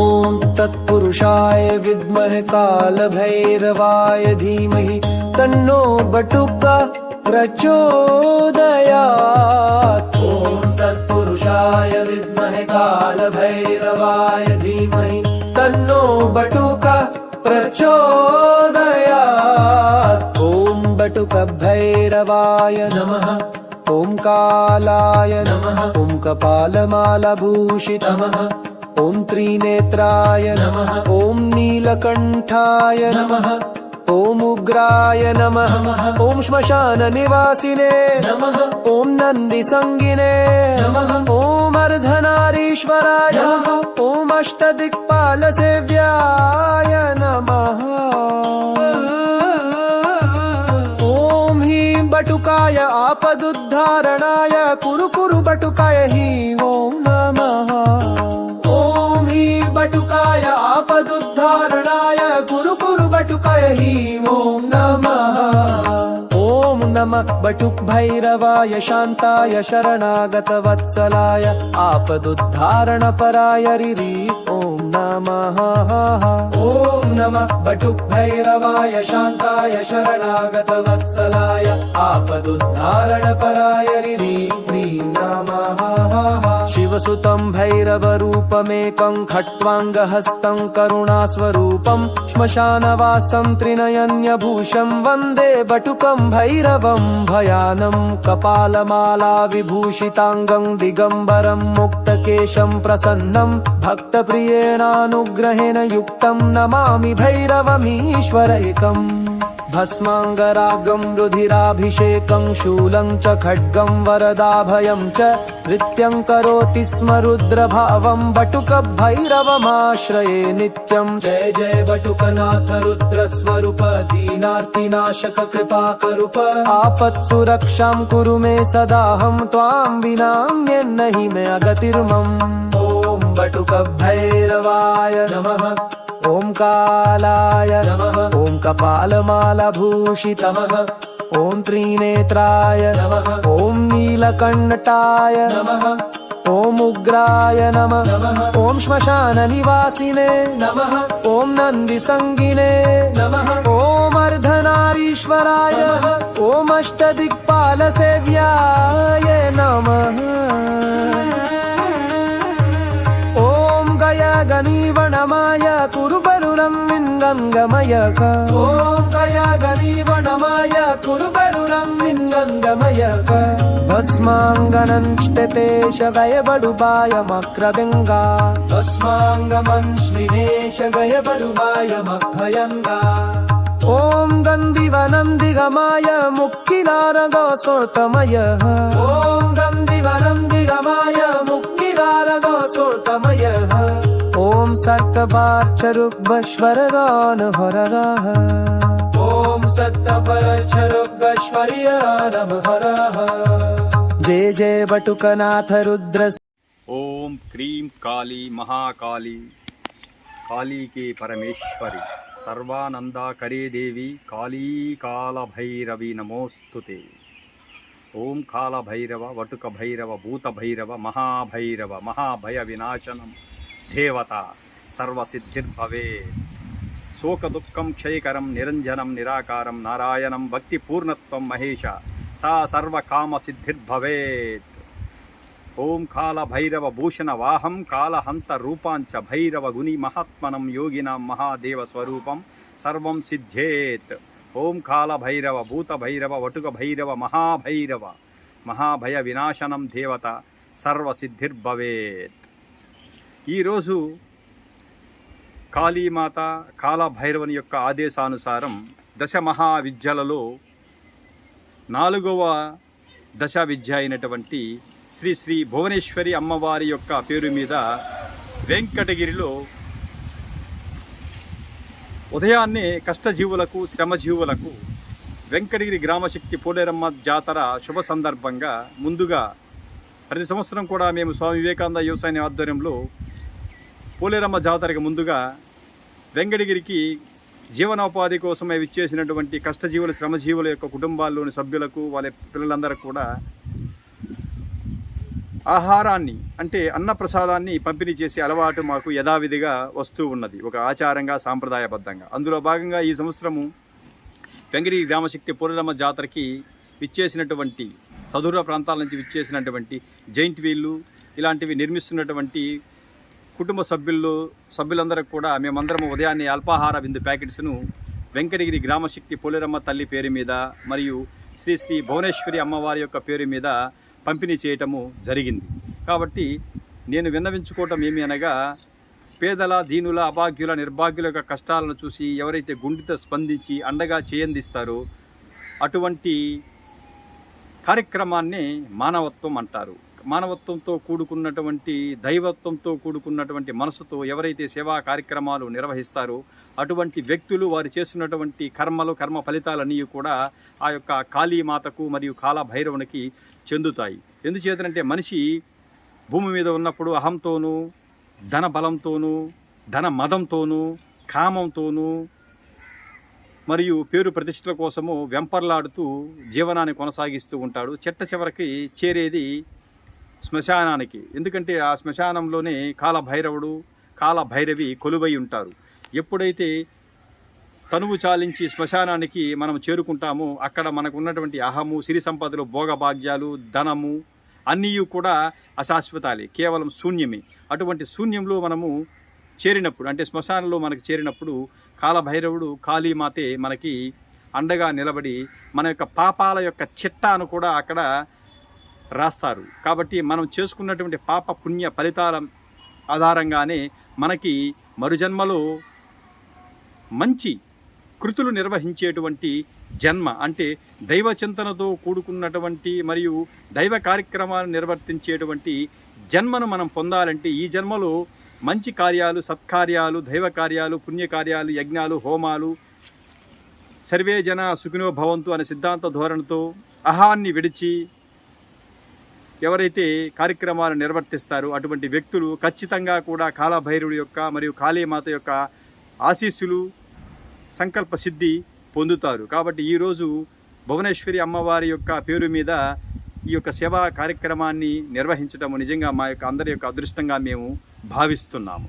ॐ तत्पुरुषाय विद्महे कालभैरवाय धीमहि तन्नो बटुका प्रचोदयात्। ॐ तत्पुरुषाय विद्महे कालभैरवाय धीमहि तन्नो बटुका प्रचोदयात्। ॐ बटुकभैरवाय नमः ॐ कालाय नमः। ॐ कपालमालभूषितमः ॐ त्रिनेत्राय। नमः। ॐ नीलकण्ठाय। नमः। ॐ उग्राय नमः। ॐ श्मशाननिवासिने। नमः। ॐ नन्दिसङ्गिने। नमः। ॐ अर्धनारीश्वराय। नमः। ॐ अष्टदिक्पालसेव्याय नमः బటుకాయ ఆపదుద్ధారణాయ కురు కురు బటుకాయ హీ ఓం నమ. ఓం హీ బటుకాయ ఆపదుద్ధారణాయ కురు కురు బటుకాయ హీ ఓం నమ. नमः नमः भैरवाय शान्ताय शरणागतवत्सलाय आपदुद्धारणपराय रिरि। ॐ नमः। ॐ नमः बटुक भैरवाय शान्ताय शरणागतवत्सलाय आपदुद्धारणपराय रिरि। नमः। शिवसुतं भैरवरूपमेकं खट्वाङ्गहस्तं करुणास्वरूपं श्मशानवासं त्रिनयन्यभूषं वन्दे बटुकं भैरवं भयानं कपालमाला विभूषिताङ्गं दिगम्बरं मुक्तकेशं प्रसन्नं भक्तप्रियेणानुग्रहेण युक्तं नमामि भैरवमीश्वरैकम् भस्माङ्गरागं रुधिराभिषेकं शूलं च खड्गं वरदाभयं च नृत्यं करोति स्म रुद्रभावं बटुकभैरवमाश्रये नित्यं। जय जय बटुकनाथ रुद्रस्वरूप दीनार्तिनाशक कृपाकरूप आपत्सुरक्षां कुरु मे सदाहं त्वां विनाम्यन्न हि मे अगतिर्मम्। ॐ बटुकभैरवाय नमः ॐ कालाय नमः। ॐ कपालमालभूषितमः ॐ त्रिनेत्राय। नमः। ॐ नीलकण्ठाय। नमः। ॐ उग्राय नमः। ॐ श्मशाननिवासिने। नमः। ॐ नन्दिसङ्गिने। नमः। ॐ अर्धनारीश्वराय। ॐ अष्टदिक्पालसेव्याय नमः। ॐ കയാഗനീവണമായ കുരുപരുണം നിന്നംഗമയക ഓം കയാഗനീവണമായ കുരുപരുണം നിന്നംഗമയക ഭസ്മാംഗനഷ്ടേശയപടുപായമക്രദംഗ ഭസ്മാംഗമൻ ശ്രീനേശയപടുപായമഭയംഗ ഓം ഗന്ധിവനന്ദിഗമായ മുക്കിലാരഗോസോത്തമയ ഓം ഗന്ധിവനന്ദിഗമായ മുക്കിലാരഗോസോത്തമയ సత్తబాక్షరుగ్భస్వరగాన హర ఓం సత్తపరక్షరుగ్భస్వరియ నమ హర జయ జయ బటుకనాథ రుద్ర ఓం క్రీం కాళీ మహాకాళీ కాళీకే పరమేశ్వరి సర్వానందాకరే దేవి కాళీ కాళభైరవి నమోస్తుతే ఓం కాళభైరవ వటుక భైరవ భూత భైరవ మహాభైరవ మహాభయ వినాశనం దేవత సర్వసిద్ధిర్భవే శోక దుఃఖం క్షయకరం నిరంజనం నిరాకారం నారాయణం భక్తి పూర్ణత్వం మహేష సా సర్వకామ సిద్ధిర్భవేత్ ఓం కాల భైరవ భూషణ వాహం కాలహంత రూపాంచ భైరవ గుని మహాత్మనం యోగినాం మహాదేవ స్వరూపం సర్వం సిద్ధేత్ ఓం కాల భైరవ భూత భైరవ వటుక భైరవ మహాభైరవ. మహాభయ వినాశనం దేవత సర్వసిద్ధిర్భవేత్ ఈరోజు కాళీమాత కాలభైరవుని యొక్క ఆదేశానుసారం దశ మహావిద్యలలో నాలుగవ దశ విద్య అయినటువంటి శ్రీ శ్రీ భువనేశ్వరి అమ్మవారి యొక్క పేరు మీద వెంకటగిరిలో ఉదయాన్నే కష్టజీవులకు శ్రమజీవులకు వెంకటగిరి గ్రామశక్తి పోలేరమ్మ జాతర శుభ సందర్భంగా ముందుగా ప్రతి సంవత్సరం కూడా మేము స్వామి వివేకానంద వ్యవసాయ ఆధ్వర్యంలో పోలేరమ్మ జాతరకు ముందుగా వెంకటగిరికి జీవనోపాధి కోసమై విచ్చేసినటువంటి కష్టజీవుల శ్రమజీవుల యొక్క కుటుంబాల్లోని సభ్యులకు వాళ్ళ పిల్లలందరికీ కూడా ఆహారాన్ని అంటే అన్నప్రసాదాన్ని పంపిణీ చేసే అలవాటు మాకు యథావిధిగా వస్తూ ఉన్నది ఒక ఆచారంగా సాంప్రదాయబద్ధంగా. అందులో భాగంగా ఈ సంవత్సరము వెంకటగిరి గ్రామశక్తి పూర్ణమ్మ జాతరకి విచ్చేసినటువంటి సదూర ప్రాంతాల నుంచి విచ్చేసినటువంటి జైంట్ వీళ్ళు ఇలాంటివి నిర్మిస్తున్నటువంటి కుటుంబ సభ్యులు సభ్యులందరికి కూడా మేమందరం ఉదయాన్నే అల్పాహార విందు ప్యాకెట్స్ను వెంకటగిరి గ్రామశక్తి పోలేరమ్మ తల్లి పేరు మీద మరియు శ్రీ శ్రీ భువనేశ్వరి అమ్మవారి యొక్క పేరు మీద పంపిణీ చేయటము జరిగింది. కాబట్టి నేను విన్నవించుకోవటం ఏమి అనగా పేదల దీనుల అభాగ్యుల నిర్భాగ్యుల యొక్క కష్టాలను చూసి ఎవరైతే గుండెతో స్పందించి అండగా చేయందిస్తారో అటువంటి కార్యక్రమాన్ని మానవత్వం అంటారు. మానవత్వంతో కూడుకున్నటువంటి దైవత్వంతో కూడుకున్నటువంటి మనసుతో ఎవరైతే సేవా కార్యక్రమాలు నిర్వహిస్తారో అటువంటి వ్యక్తులు వారు చేస్తున్నటువంటి కర్మలు కర్మ ఫలితాలన్నీ కూడా ఆ యొక్క కాళీమాతకు మరియు కాలభైరవునికి చెందుతాయి. ఎందుచేతనంటే మనిషి భూమి మీద ఉన్నప్పుడు అహంతోనూ ధన బలంతోనూ ధన మదంతోనూ కామంతోనూ మరియు పేరు ప్రతిష్టల కోసము వెంపర్లాడుతూ జీవనాన్ని కొనసాగిస్తూ ఉంటాడు. చెట్ట చివరికి చేరేది శ్మశానానికి. ఎందుకంటే ఆ శ్మశానంలోనే కాలభైరవుడు కాలభైరవి కొలువై ఉంటారు. ఎప్పుడైతే తనువు చాలించి శ్మశానానికి మనం చేరుకుంటామో అక్కడ మనకు ఉన్నటువంటి అహము సిరి సంపదలు భోగభాగ్యాలు ధనము అన్నీ కూడా అశాశ్వతాలే కేవలం శూన్యమే. అటువంటి శూన్యంలో మనము చేరినప్పుడు అంటే శ్మశానంలో మనకు చేరినప్పుడు కాలభైరవుడు కాళీమాతే మనకి అండగా నిలబడి మన యొక్క పాపాల యొక్క చిట్టాను కూడా అక్కడ రాస్తారు. కాబట్టి మనం చేసుకున్నటువంటి పాప పుణ్య ఫలితాల ఆధారంగానే మనకి మరుజన్మలో మంచి కృతులు నిర్వహించేటువంటి జన్మ అంటే దైవ చింతనతో కూడుకున్నటువంటి మరియు దైవ కార్యక్రమాలు నిర్వర్తించేటువంటి జన్మను మనం పొందాలంటే ఈ జన్మలో మంచి కార్యాలు సత్కార్యాలు దైవ కార్యాలు పుణ్యకార్యాలు యజ్ఞాలు హోమాలు సర్వే జన సుఖినో భవంతు అనే సిద్ధాంత ధోరణితో అహాన్ని విడిచి ఎవరైతే కార్యక్రమాలు నిర్వర్తిస్తారో అటువంటి వ్యక్తులు ఖచ్చితంగా కూడా కాలభైరుడి యొక్క మరియు కాళీమాత యొక్క ఆశీస్సులు సంకల్ప సిద్ధి పొందుతారు. కాబట్టి ఈరోజు భువనేశ్వరి అమ్మవారి యొక్క పేరు మీద ఈ యొక్క సేవా కార్యక్రమాన్ని నిర్వహించడం నిజంగా మా యొక్క అందరి యొక్క అదృష్టంగా మేము భావిస్తున్నాము.